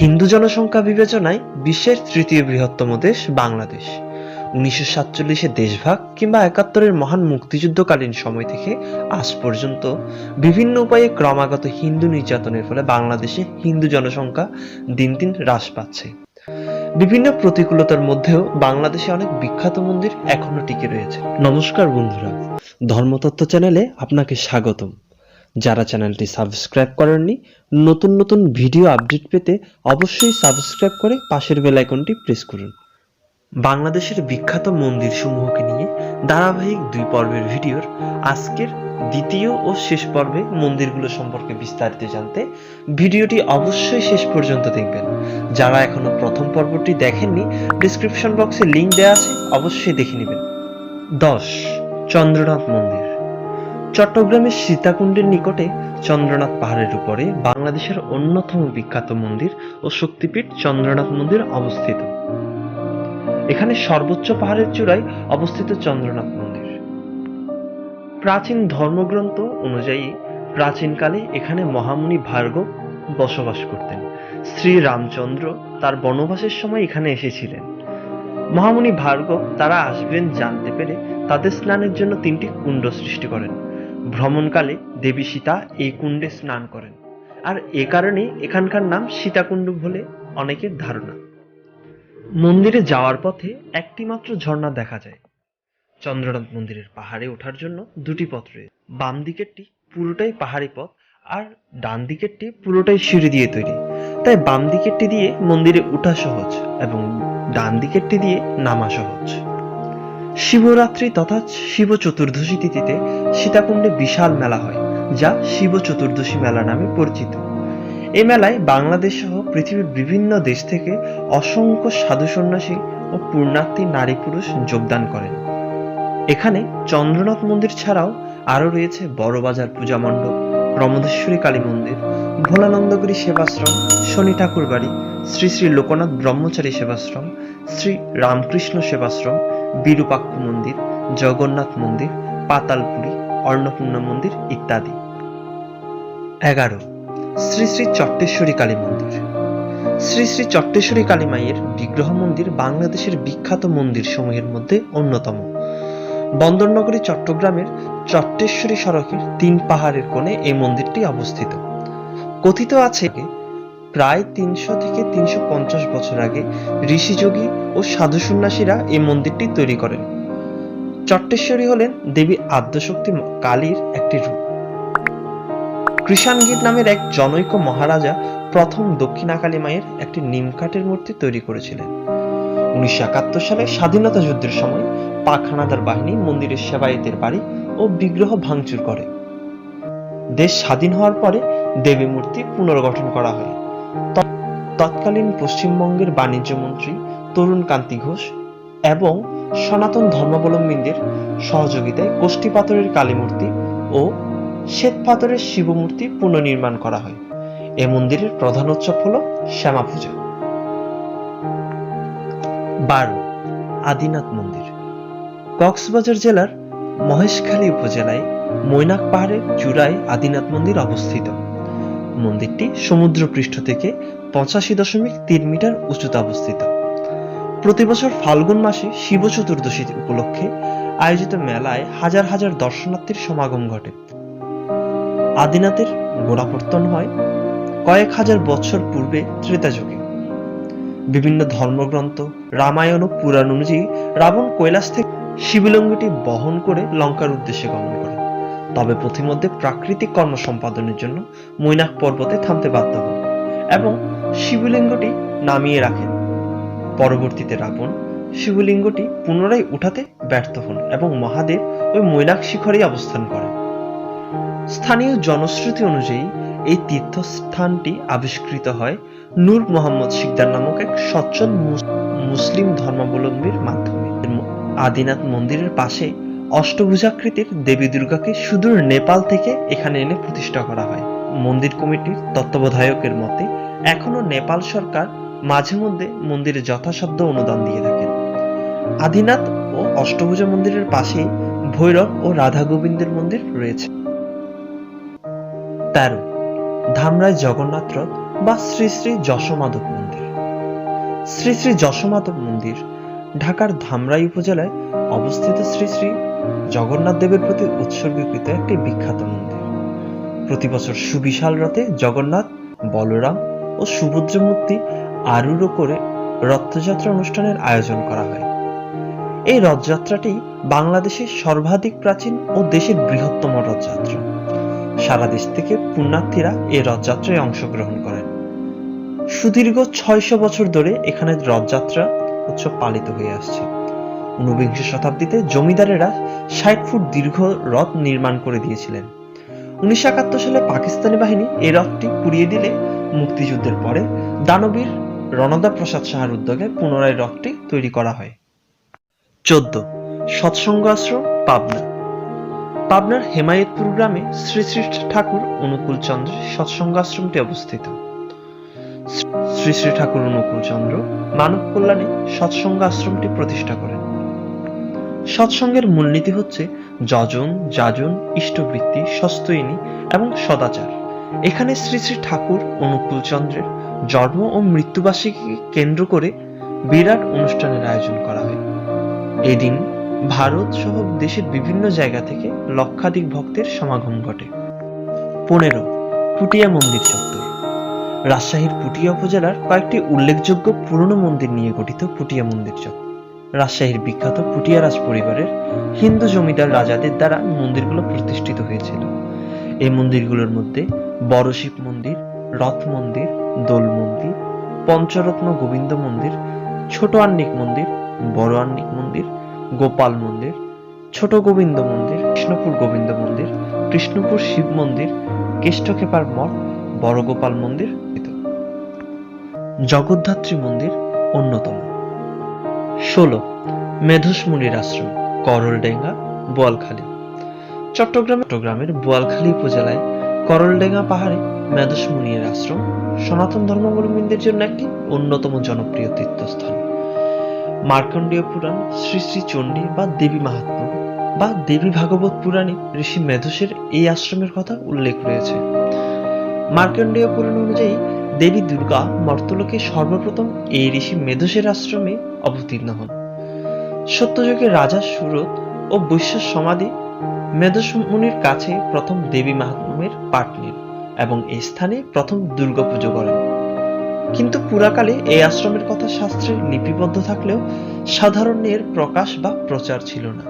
হিন্দু জনসংখ্যা বিবেচনায় বিশ্বের তৃতীয় বৃহত্তম দেশ বাংলাদেশ। উনিশশো সাতচল্লিশে দেশভাগ কিংবা একাত্তরের মহান মুক্তিযুদ্ধকালীন সময় থেকে আজ পর্যন্ত বিভিন্ন উপায়ে ক্রমাগত হিন্দু নির্যাতনের ফলে বাংলাদেশে হিন্দু জনসংখ্যা দিন দিন হ্রাস পাচ্ছে। বিভিন্ন প্রতিকূলতার মধ্যেও বাংলাদেশে অনেক বিখ্যাত মন্দির এখনও টিকে রয়েছে। নমস্কার বন্ধুরা, ধর্মতত্ত্ব চ্যানেলে আপনাকে স্বাগতম। যারা চ্যানেলটি সাবস্ক্রাইব করেননি, নতুন নতুন ভিডিও আপডেট পেতে অবশ্যই সাবস্ক্রাইব করে পাশের বেল আইকনটি প্রেস করুন। বাংলাদেশের বিখ্যাত মন্দির সমূহকে নিয়ে ধারাবাহিক দুই পর্বের ভিডিওর আজকের দ্বিতীয় ও শেষ পর্বে মন্দিরগুলো সম্পর্কে বিস্তারিত জানতে ভিডিওটি অবশ্যই শেষ পর্যন্ত দেখবেন। যারা এখনও প্রথম পর্বটি দেখেননি ডিসক্রিপশন বক্সে লিংক দেওয়া আছে, অবশ্যই দেখে নেবেন। দশ, চন্দ্রনাথ মন্দির। চট্টগ্রামের সীতাকুণ্ডের নিকটে চন্দ্রনাথ পাহাড়ের উপরে বাংলাদেশের অন্যতম বিখ্যাত মন্দির ও শক্তিপীঠ চন্দ্রনাথ মন্দির অবস্থিত। এখানে সর্বোচ্চ পাহাড়ের চূড়ায় অবস্থিত চন্দ্রনাথ মন্দির। প্রাচীন ধর্মগ্রন্থ অনুযায়ী প্রাচীনকালে এখানে মহামুনি ভার্গব বসবাস করতেন। শ্রী রামচন্দ্র তার বনবাসের সময় এখানে এসেছিলেন। মহামুনি ভার্গব তারা আসবেন জানতে পেরে তাদের স্নানের জন্য তিনটি কুণ্ড সৃষ্টি করেন। ভ্রমণকালে দেবী সীতা এই কুণ্ডে স্নান করেন। আর এ কারণে এখানকার নাম সীতাকুণ্ড বলে অনেকের ধারণা। মন্দিরে যাওয়ার পথে একটি মাত্র ঝর্ণা দেখা যায়। চন্দ্রনাথ মন্দিরের পাহাড়ে ওঠার জন্য দুটি পথ রয়েছে বাম দিকেরটি পুরোটাই পাহাড়ি পথ আর ডান দিকেরটি পুরোটাই সিঁড়ি দিয়ে তৈরি। তাই বাম দিকেরটি দিয়ে মন্দিরে ওঠা সহজ এবং ডান দিকেরটি দিয়ে নামা সহজ। শিবরাত্রি তথা শিব চতুর্দশী তিথিতে সীতাকুণ্ডে বিশাল মেলা হয়, যা শিব চতুর্দশী মেলা নামে পরিচিত। এ মেলায় বাংলাদেশ সহ পৃথিবীর বিভিন্ন দেশ থেকে অসংখ্য সাধু সন্ন্যাসী ও পূর্ণার্থী নারী পুরুষ যোগদান করেন। এখানে চন্দ্রনাথ মন্দির ছাড়াও আরও রয়েছে বড়বাজার পূজা মণ্ডপ প্রমোদেশ্বরী কালী মন্দির, ভোলানন্দগিরি সেবাশ্রম, শনি ঠাকুর বাড়ি শ্রী শ্রী লোকনাথ ব্রহ্মচারী সেবাশ্রম, শ্রী রামকৃষ্ণ সেবাশ্রম বিরূপাক্ষ মন্দির, জগন্নাথ মন্দির, পাতালপুরী, অন্নপূর্ণা মন্দির ইত্যাদি। এগারো। শ্রী শ্রী চট্টেশ্বরী কালী মন্দির। শ্রী শ্রী চট্টেশ্বরী কালী মায়ের বিগ্রহ মন্দির বাংলাদেশের বিখ্যাত মন্দির সমূহের মধ্যে অন্যতম। বন্দরনগরী চট্টগ্রামের চট্টেশ্বরী সড়কের তিন পাহাড়ের কোণে এই মন্দিরটি অবস্থিত। কথিত আছে প্রায় তিনশো থেকে তিনশো পঞ্চাশ বছর আগে ঋষিযোগী ও সাধু সন্ন্যাসীরা এই মন্দিরটি তৈরি করেন। চট্টেশ্বরী হলেন দেবী আদ্যশক্তি কালীর একটি রূপ। কৃষাণগীর নামের এক জনৈক মহারাজা প্রথম দক্ষিণাকালী মায়ের একটি নিমকাঠের মূর্তি তৈরি করেছিলেন। উনিশশো একাত্তর সালে স্বাধীনতা যুদ্ধের সময় পাখানাদার বাহিনী মন্দিরের সেবায়েতের বাড়ি ও বিগ্রহ ভাঙচুর করে। দেশ স্বাধীন হওয়ার পরে দেবী মূর্তি পুনর্গঠন করা হয়। তৎকালীন পশ্চিমবঙ্গের বাণিজ্য মন্ত্রী তরুণ কান্তি ঘোষ এবং সনাতন ধর্মাবলম্বীদের সহযোগিতায় কোষ্ঠী পাথরের কালী মূর্তি ও শ্বেত পাথরের শিব মূর্তি পুনর্নির্মাণ করা হয়। এ মন্দিরের প্রধান উৎসব হল শ্যামা পূজা বারো, আদিনাথ মন্দির। কক্সবাজার জেলার মহেশখালী উপজেলায় মৈনাক পাহাড়ের চূড়ায় আদিনাথ মন্দির অবস্থিত। মন্দিরটি সমুদ্রপৃষ্ঠ থেকে পঁচাশি দশমিক তিন মিটার উঁচুতে অবস্থিত। প্রতি বছর ফাল্গুন মাসে শিব চতুর্দশী উপলক্ষে আয়োজিত মেলায় হাজার হাজার দর্শনার্থীর সমাগম ঘটে। আদিনাথের গোড়াপত্তন হয় কয়েক হাজার বছর পূর্বে ত্রেতা যুগে। বিভিন্ন ধর্মগ্রন্থ, রামায়ণ ও পুরাণ অনুযায়ী রাবণ কৈলাস থেকে শিবলিঙ্গটি বহন করে লঙ্কার উদ্দেশ্যে গমন করে তবে পথিমধ্যে প্রাকৃতিক কর্ম সম্পাদনের জন্য মৈনাক পর্বতে থামতে বাধ্য হন এবং শিবলিঙ্গটি নামিয়ে রাখেন। পরবর্তীতে রাবণ শিবলিঙ্গটি পুনরায় উঠাতে ব্যর্থ হন এবং মহাদেব ওই মৈনাক শিখরেই অবস্থান করেন। স্থানীয় জনশ্রুতি অনুযায়ী এই তীর্থস্থানটি আবিষ্কৃত হয় নূর মোহাম্মদ শিকদার নামক এক সচ্ছল মুসলিম ধর্মাবলম্বীর মাধ্যমে। আদিনাথ মন্দিরের পাশে অষ্টভুজাকৃতির দেবী দুর্গাকে সুদূর নেপাল থেকে এখানে এনে প্রতিষ্ঠা করা হয়। মন্দির কমিটির তত্ত্বাবধায়কের মতে এখনও নেপাল সরকার মাঝে মধ্যে মন্দিরে যথাসাধ্য অনুদান দিয়ে থাকেন। আদিনাথ ও অষ্টভুজা মন্দিরের পাশেই ভৈরব ও রাধা গোবিন্দের মন্দির রয়েছে। তেরো ধামরায় জগন্নাথ রথ বা শ্রী শ্রী যশোমাধব মন্দির। শ্রী শ্রী যশোমাধব মন্দির ঢাকার ধামরাই উপজেলায় অবস্থিত শ্রী শ্রী জগন্নাথ দেবের প্রতি উৎসর্গীকৃত একটি বিখ্যাত মন্দির। প্রতি বছর সুবিশাল রথে জগন্নাথ, বলরাম ও সুভদ্র মূর্তি আরূঢ় করে রথযাত্রা অনুষ্ঠানের আয়োজন করা হয়। এই রথযাত্রাটি বাংলাদেশের সর্বাধিক প্রাচীন ও দেশের বৃহত্তম রথযাত্রা। সারা দেশ থেকে পুণ্যার্থীরা এই রথযাত্রায় অংশগ্রহণ করেন। সুদীর্ঘ ছয়শো বছর ধরে এখানে রথযাত্রা উৎসব পালিত হয়ে আসছে। ঊনবিংশ শতাব্দীতে জমিদারেরা ষাট ফুট দীর্ঘ রথ নির্মাণ করে দিয়েছিলেন। উনিশশো একাত্তর সালে পাকিস্তানি বাহিনী এই রথটি পুড়িয়ে দিলে মুক্তিযুদ্ধের পরে দানবীর রণদা প্রসাদ সাহার উদ্যোগে পুনরায় রথটি তৈরি করা হয়। চোদ্দ সৎসঙ্গ আশ্রম পাবনা। পাবনার হেমায়তপুর গ্রামে শ্রী শ্রী ঠাকুর অনুকূল চন্দ্রের সৎসঙ্গ আশ্রমটি অবস্থিত। শ্রী শ্রী ঠাকুর অনুকূল চন্দ্র মানব কল্যাণে সৎসঙ্গ আশ্রমটি প্রতিষ্ঠা করেন। সৎসঙ্গের মূলনীতি হচ্ছে যজন, যাজন, ইষ্টবৃত্তি সস্তয়িনী এবং সদাচার। এখানে শ্রী শ্রী ঠাকুর অনুকূল চন্দ্রের জন্ম ও মৃত্যুবার্ষিকীকে কেন্দ্র করে বিরাট অনুষ্ঠানের আয়োজন করা হয়। এদিন ভারত সহ দেশের বিভিন্ন জায়গা থেকে লক্ষাধিক ভক্তের সমাগম ঘটে। পনেরো, পুটিয়া মন্দির চত্বর। রাজশাহীর পুটিয়া উপজেলার কয়েকটি উল্লেখযোগ্য পুরনো মন্দির নিয়ে গঠিত পুটিয়া মন্দির চত্বর। রাজশাহীর বিখ্যাত পুটিয়া রাজ পরিবারের হিন্দু জমিদার রাজাদের দ্বারা মন্দিরগুলো প্রতিষ্ঠিত হয়েছিল। এই মন্দিরগুলোর মধ্যে বড় শিব মন্দির, রথ মন্দির, দোল মন্দির, পঞ্চরত্ন গোবিন্দ মন্দির, ছোট আন্নিক মন্দির, বড় আন্নিক মন্দির, গোপাল মন্দির, ছোট গোবিন্দ মন্দির, কৃষ্ণপুর গোবিন্দ মন্দির, কৃষ্ণপুর শিব মন্দির কেষ্টক্ষেপার মঠ বড় গোপাল মন্দির জগদ্ধাত্রী মন্দির অন্যতম। ষোলো মেধস মুনির আশ্রম, করলডেঙ্গা, বোয়ালখালী। চট্টগ্রাম চট্টগ্রামের বোয়ালখালী উপজেলায় করলডেঙ্গা পাহাড়ে মেধস মুনির আশ্রম সনাতন ধর্মাবলম্বীদের জন্য একটি অন্যতম জনপ্রিয় তীর্থস্থান। মার্কণ্ডেয় পুরাণ, শ্রী শ্রী চণ্ডী বা দেবী মাহাত্ম বা দেবী ভাগবত পুরাণে ঋষি মেধসের এই আশ্রমের কথা উল্লেখ রয়েছে। মার্কণ্ডেয় পুরাণ অনুযায়ী দেবী দুর্গা মর্তলোকে সর্বপ্রথম এই ঋষি মেধসের আশ্রমে অবতীর্ণ হন। সত্যযুগের রাজা সুরত ও বৈশ্যর সমাধি মেধস মুনির কাছে প্রথম দেবী মাহাত্ম্যের পাঠ নেন এবং এই স্থানে প্রথম দুর্গা পুজো করেন। কিন্তু পুরাকালে এই আশ্রমের কথা শাস্ত্রে লিপিবদ্ধ থাকলেও সাধারণের প্রকাশ বা প্রচার ছিল না।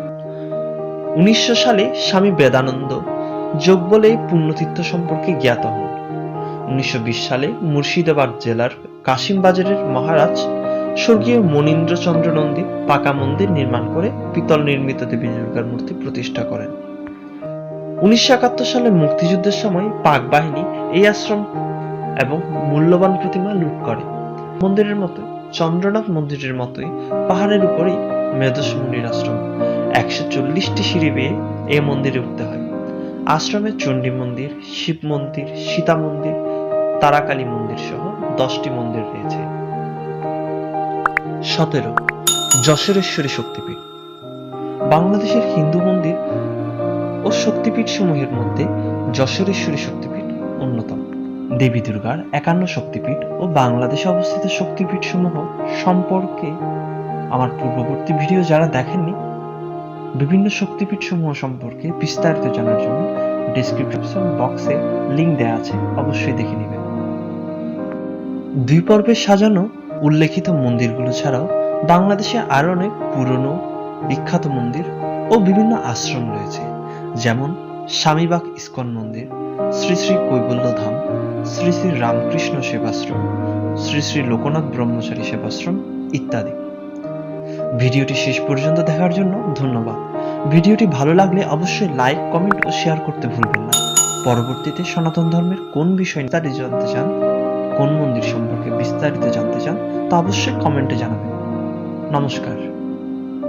উনিশশো সালে স্বামী বেদানন্দ যোগ বলে পুণ্যতীর্থ সম্পর্কে জ্ঞাত হন। উনিশশো বিশ সালে মুর্শিদাবাদ জেলার কাশিমবাজারের মহারাজ স্বর্গীয় মনীন্দ্রচন্দ্র নন্দী পাকা মন্দির নির্মাণ করে পিতল নির্মিত দেবী দুর্গার মূর্তি প্রতিষ্ঠা করেন। উনিশশো একাত্তর সালে মুক্তিযুদ্ধের সময় পাক বাহিনী এই আশ্রম এবং মূল্যবান প্রতিমা লুট করে। মন্দিরের মতো, চন্দ্রনাথ মন্দিরের মতোই পাহাড়ের উপরেই মেধস মুনির আশ্রম। একশো চল্লিশটি সিঁড়ি বেয়ে এই মন্দিরে উঠতে হয়। আশ্রমে চণ্ডী মন্দির, শিব মন্দির, সীতা মন্দির তারাকালী মন্দির সহ দশটি মন্দির রয়েছে। সতেরো, যশোরেশ্বরী শক্তিপীঠ। বাংলাদেশের হিন্দু মন্দির ও শক্তিপীঠ সমূহের মধ্যে যশোরেশ্বরী শক্তিপীঠ অন্যতম। দেবী দুর্গার একান্ন শক্তিপীঠ ও বাংলাদেশে অবস্থিত শক্তিপীঠ সমূহ সম্পর্কে আমার পূর্ববর্তী ভিডিও যারা দেখেননি, বিভিন্ন শক্তিপীঠ সমূহ সম্পর্কে বিস্তারিত জানার জন্য ডিসক্রিপশন বক্সে লিংক দেওয়া আছে, অবশ্যই দেখে দুই পর্বে সাজানো উল্লেখিত মন্দিরগুলো ছাড়াও বাংলাদেশে আরও অনেক পুরনো, বিখ্যাত মন্দির ও বিভিন্ন আশ্রম রয়েছে, যেমন স্বামীবাগ ইস্কন মন্দির, শ্রী শ্রী কৈবল্য ধাম শ্রী শ্রী রামকৃষ্ণ সেবাশ্রম, শ্রী শ্রী লোকনাথ ব্রহ্মচারী সেবাশ্রম ইত্যাদি। ভিডিওটি শেষ পর্যন্ত দেখার জন্য ধন্যবাদ। ভিডিওটি ভালো লাগলে অবশ্যই লাইক, কমেন্ট ও শেয়ার করতে ভুলবেন না। পরবর্তীতে সনাতন ধর্মের কোন বিষয় বিস্তারিত জানতে চান কোন মন্দির সম্পর্কে বিস্তারিত জানতে চান তা অবশ্যই কমেন্টে জানাবেন। নমস্কার।